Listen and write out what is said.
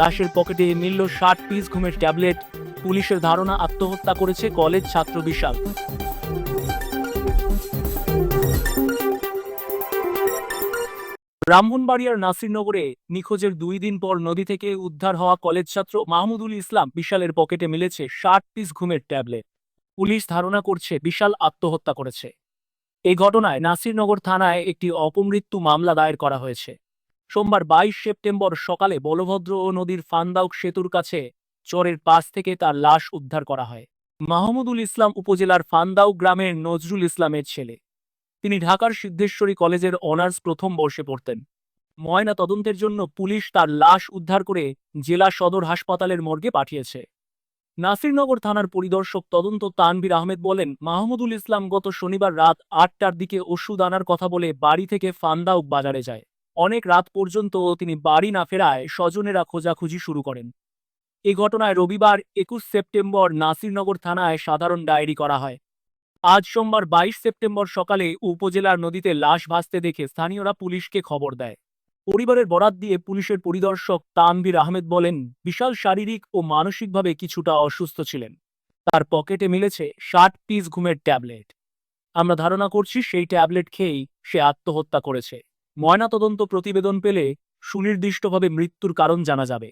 লাশের পকেটে মিলল ষাট পিস ঘুমের ট্যাবলেট। পুলিশের ধারণা আত্মহত্যা করেছে কলেজ ছাত্র বিশাল। ব্রাহ্মণবাড়িয়ার নাসিরনগরে নিখোঁজের দুই দিন পর নদী থেকে উদ্ধার হওয়া কলেজ ছাত্র মাহমুদুল ইসলাম বিশালের পকেটে মিলেছে ষাট পিস ঘুমের ট্যাবলেট। পুলিশ ধারণা করছে বিশাল আত্মহত্যা করেছে। এই ঘটনায় নাসিরনগর থানায় একটি অপমৃত্যু মামলা দায়ের করা হয়েছে। সোমবার বাইশ সেপ্টেম্বর সকালে বলভদ্র ও নদীর ফান্দাউক সেতুর কাছে চরের পাশ থেকে তার লাশ উদ্ধার করা হয়। মাহমুদুল ইসলাম উপজেলার ফান্দাউক গ্রামের নজরুল ইসলামের ছেলে। তিনি ঢাকার সিদ্ধেশ্বরী কলেজের অনার্স প্রথম বর্ষে পড়তেন। ময়না তদন্তের জন্য পুলিশ তার লাশ উদ্ধার করে জেলা সদর হাসপাতালের মর্গে পাঠিয়েছে। নাসিরনগর থানার পরিদর্শক তদন্ত তানভীর আহমেদ বলেন, মাহমুদুল ইসলাম গত শনিবার রাত আটটার দিকে ওষুধ আনার কথা বলে বাড়ি থেকে ফান্দাউক বাজারে যায়। অনেক রাত পর্যন্ত তিনি বাড়ি না ফেরায় স্বজনেরা খোঁজাখুঁজি শুরু করেন। এ ঘটনায় রবিবার একুশ সেপ্টেম্বর নাসিরনগর থানায় সাধারণ ডায়েরি করা হয়। আজ সোমবার বাইশ সেপ্টেম্বর সকালে উপজেলার নদীতে লাশ ভাসতে দেখে স্থানীয়রা পুলিশকে খবর দেয়। পরিবারের বরাত দিয়ে পুলিশের পরিদর্শক তানভীর আহমেদ বলেন, বিশাল শারীরিক ও মানসিকভাবে কিছুটা অসুস্থ ছিলেন। তার পকেটে মিলেছে ষাট পিস ঘুমের ট্যাবলেট। আমরা ধারণা করছি সেই ট্যাবলেট খেয়েই সে আত্মহত্যা করেছে। ময়নাতদন্ত প্রতিবেদন পেলে সুনির্দিষ্টভাবে মৃত্যুর কারণ জানা যাবে।